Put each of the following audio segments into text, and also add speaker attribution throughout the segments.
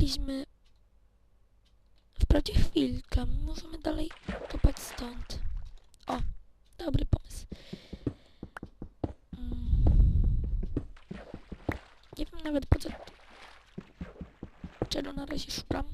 Speaker 1: Wykopaliśmy wprawdzie chwilkę. Możemy dalej kopać stąd. O, dobry pomysł. Mm. Nie wiem nawet po co czego na razie szukam.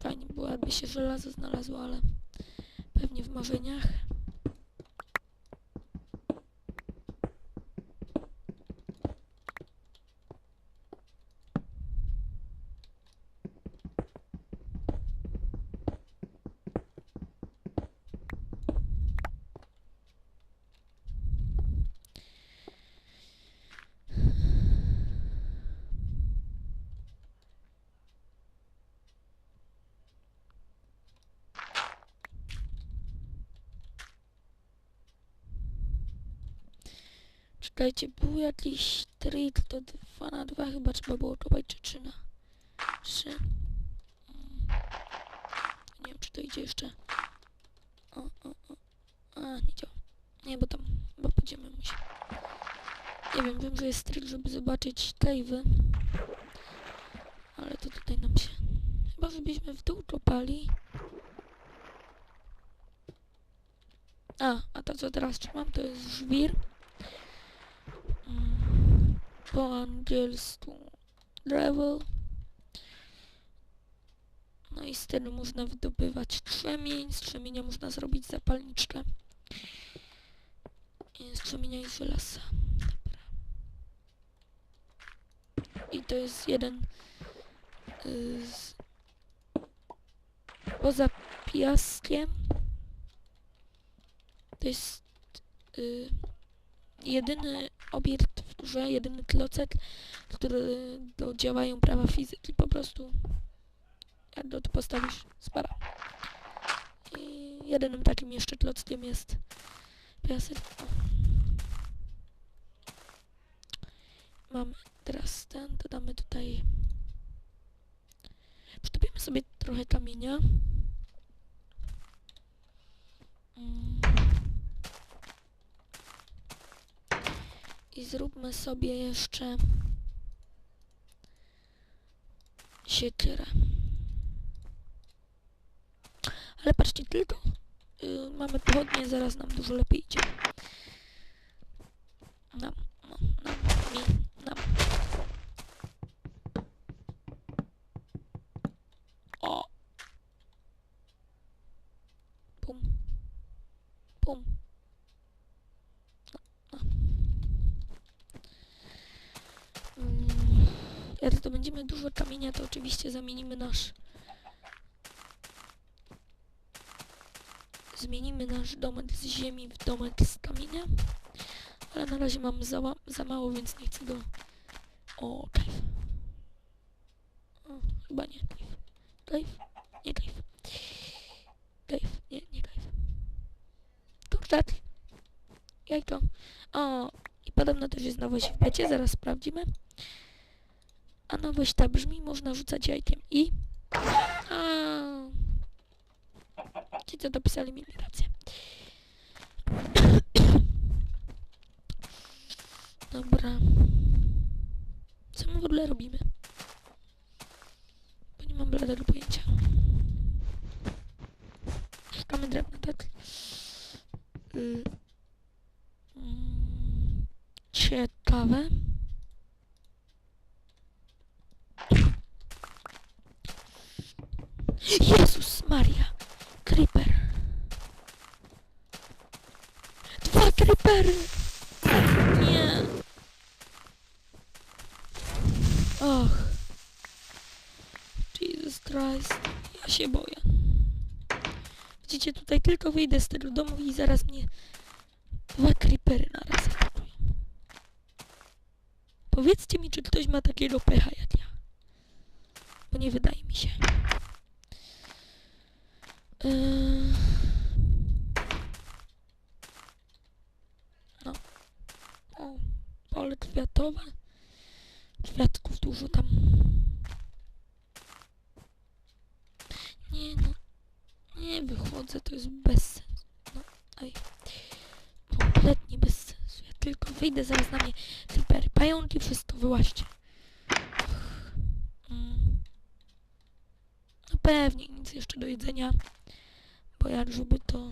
Speaker 1: Fajnie było, jakby się żelazo znalazło, ale pewnie w marzeniach. Czekajcie, był jakiś trik, to 2 na 2 chyba trzeba było kopać, czy 3 na 3. Mm. Nie wiem, czy to idzie jeszcze. O, o, o. A, nie działa. Nie, bo tam chyba będziemy musieli. Nie wiem, wiem, że jest trik, żeby zobaczyć cave'y. Ale to tutaj nam się... Chyba, żebyśmy w dół kopali. A, a to co teraz trzymam, to jest żwir. Po angielsku gravel. No i z tego można wydobywać krzemień. Z krzemienia można zrobić zapalniczkę. I z krzemienia i żelaza. Dobra. I to jest jeden y, z... poza piaskiem. To jest y, jedyny obiekt w grze, jedyny klocek, który do, działają prawa fizyki. Po prostu jak go tu postawisz, spara. I jedynym takim jeszcze klockiem jest piasek. Mamy teraz ten, dodamy tutaj Przytopimy sobie trochę kamienia. Mm. I zróbmy sobie jeszcze siekierę. Ale patrzcie, tylko y, mamy pochodnie, zaraz nam dużo lepiej idzie. Nam, no, nam, mi, nam. O! Pum. Pum. O. Mm, Jak dużo kamienia, to oczywiście zamienimy nasz... Zmienimy nasz domek z ziemi w domek z kamienia. Ale na razie mam za, za mało, więc nie chcę go... O, cave. O, chyba nie cave. Cave? Nie cave. Cave, nie, nie cave. Kurczak. Jajko. O, i podobno też jest nowość w becie, zaraz sprawdzimy. A nowość ta brzmi, można rzucać jajkiem i... A... Ci co dopisali mieli rację. Dobra. Co my w ogóle robimy? Bo nie mam bladego pojęcia. Szukamy drewna, tak? Y, mm, ciekawe. Jezus Maria! Creeper! Dwa creepery! Nie! Och! Jesus Christ! Ja się boję. Widzicie, tutaj tylko wyjdę z tego domu i zaraz mnie dwa creepery naraz atakują. Powiedzcie mi, czy ktoś ma takiego pecha jak ja. Bo nie wydaje mi się. Yy... No. O, pole kwiatowe. Kwiatków dużo tam. Nie no. Nie wychodzę, to jest bez sensu. No, oj. Kompletnie bez sensu. Ja tylko wyjdę, zaraz na mnie creepery, pająki, wszystko wyłaźcie. Pewnie nic jeszcze do jedzenia, bo jak żeby to...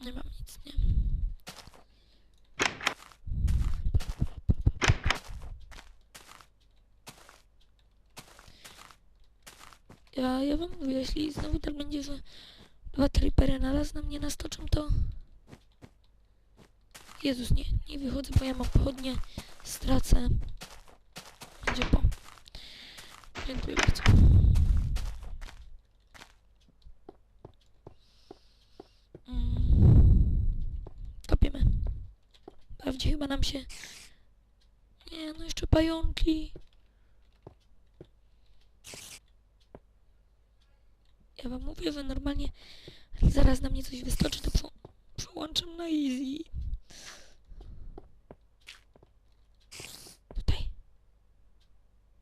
Speaker 1: Nie mam nic, nie. Ja, ja wam mówię, jeśli znowu tak będzie, że dwa tripery naraz na mnie nastoczą, to... Jezus, nie, nie wychodzę, bo ja mam pochodnie, stracę. Po. Dziękuję bardzo. Mm. Kopiemy. Prawdzie chyba nam się... Nie, no jeszcze pająki. Ja wam mówię, że normalnie zaraz na mnie coś wyskoczy, to prze przełączam na easy. Tutaj.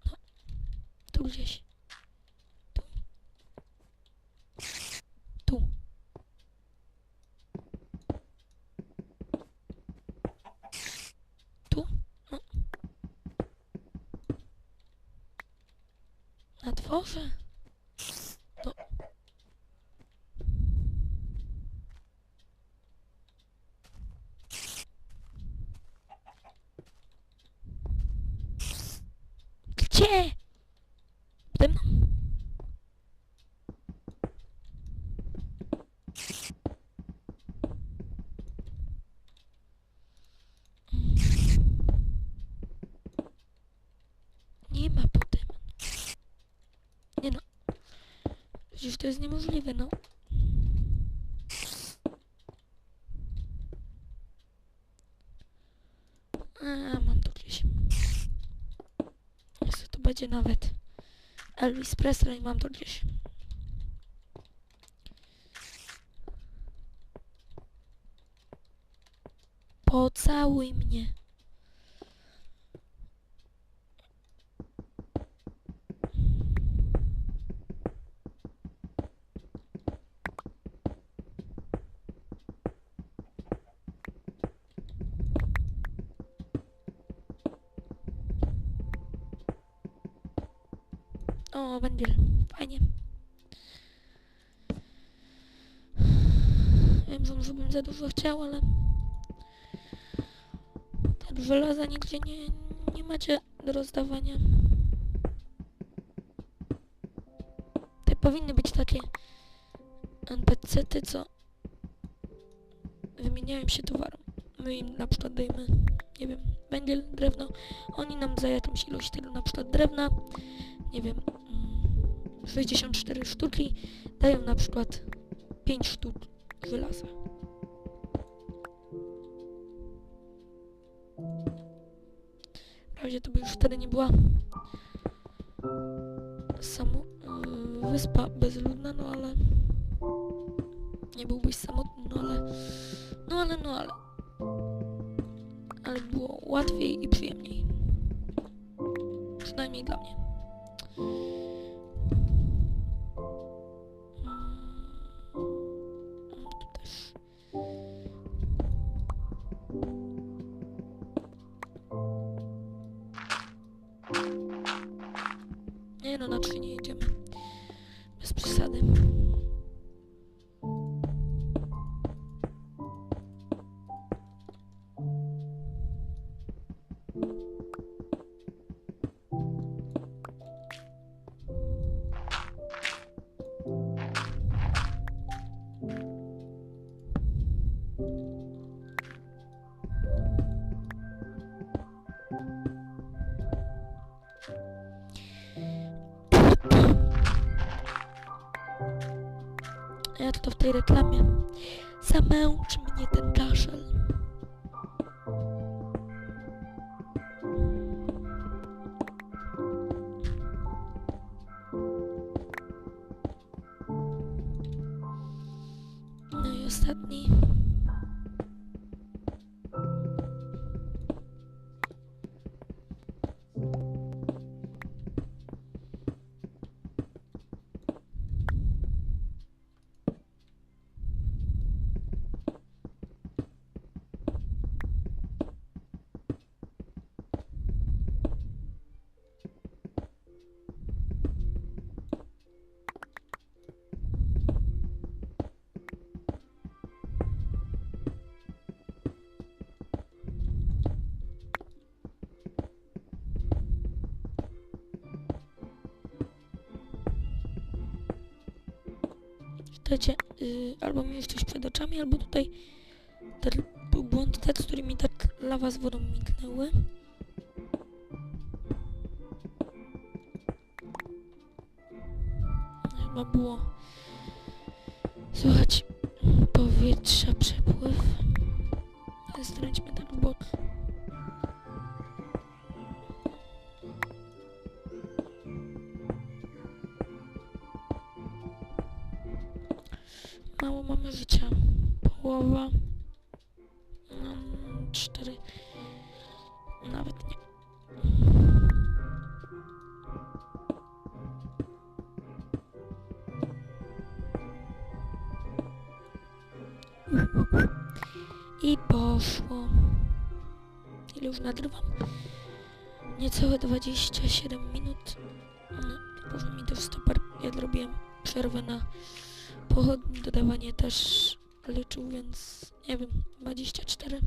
Speaker 1: No. Tu gdzieś. Tu. Tu. Tu. No. Na dworze. No. Gdzie? Pode mną? Mm. Nie ma pode mną. Nie no. Przecież to jest niemożliwe, no. A, mam to gdzieś. Jezu, to będzie nawet Elvis Presley, mam to gdzieś. Pocałuj mnie. O, węgiel. Fajnie. Wiem, że może bym za dużo chciał, ale... Tak żelaza nigdzie nie, nie macie do rozdawania. Te powinny być takie NPC-ty, co wymieniają się towarem. My im na przykład dajemy, nie wiem, węgiel, drewno. Oni nam za jakąś ilość tego na przykład drewna, nie wiem, 64 sztuki dają na przykład 5 sztuk żelaza. Wprawdzie to by już wtedy nie była samo yy, wyspa bezludna, no ale nie byłbyś samotny, no ale no ale no ale ale było łatwiej i przyjemniej. Przynajmniej dla mnie. Nie no, na trzy nie idziemy. Bez przesady. Ja to tej reklamie. Zamęczy mnie ten kaszel. No i ostatni. Słuchajcie, y, albo mi już coś przed oczami, albo tutaj ten był błąd tekstury mi tak lawa z wodą mignęły. Chyba było słychać powietrza, przepływ. Stręćmy tak w bok. Mamy życia. Połowa. Mm, cztery. Nawet nie. I poszło. Ile już nagrywam? Niecałe 27 minut. No, Może mi też stoper. Ja zrobiłem przerwę na pochodni. Dodawanie też liczył, więc nie wiem, 24.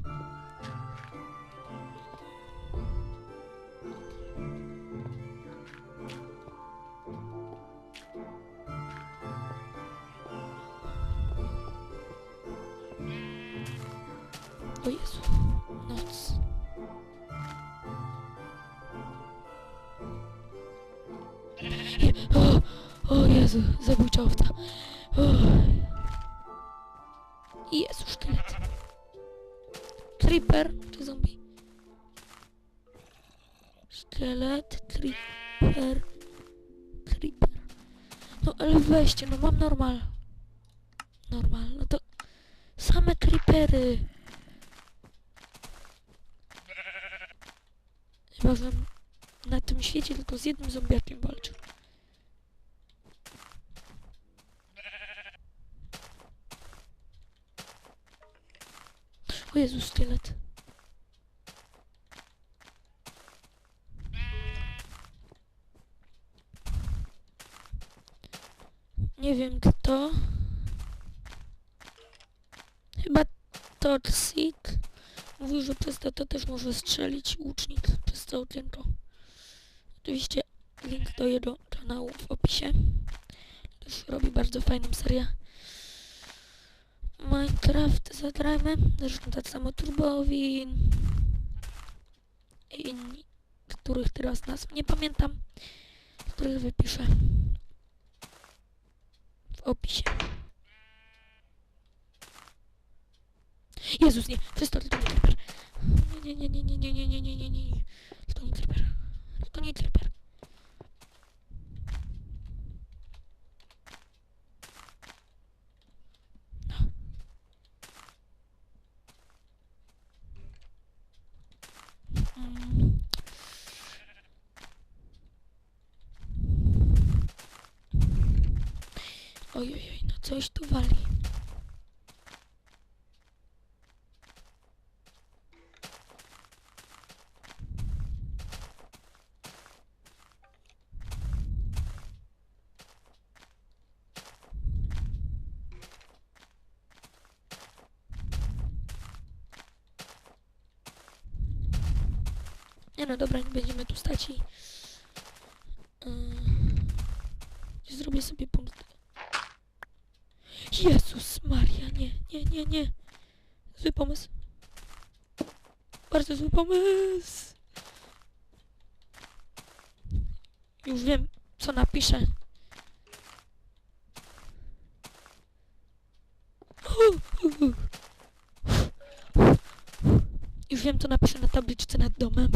Speaker 1: O Jezu, noc. O, o Jezu, zabójcza owca. Jezu, szkielet. Creeper czy zombie? Szkielet, creeper, creeper. No ale weźcie, no mam normal. Normal, no to same creepery. Chyba, że na tym świecie tylko z jednym zombiakiem walczę. O Jezu, szkielet. Nie wiem kto. Chyba Toxic. Mówił, że przez to, to też może strzelić łucznik przez to okienko. Oczywiście link do jego kanału w opisie. Też robi bardzo fajną serię. Minecraft zagrajmy. Zresztą tak samo Turbowin. I inni, których teraz nazw nie pamiętam. Których wypiszę w opisie. Jezus, nie! Przestań, to nie. Nie, nie, nie, nie, nie, nie, nie, nie, nie, nie, nie. Nie. To nie Creeper. No. Mm. Oj, oj, oj, no coś tu wali. No dobra, nie będziemy tu stać i... Yy, zrobię sobie punkt. Jezus Maria, nie, nie, nie, nie. Zły pomysł. Bardzo zły pomysł. Już wiem, co napiszę. Już wiem, co napiszę na tabliczce nad domem.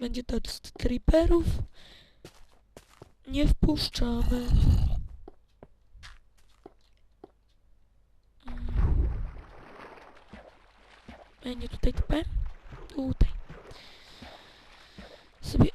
Speaker 1: Będzie to z creeperów. Nie wpuszczamy. A nie tutaj to P? Tutaj. Sobie.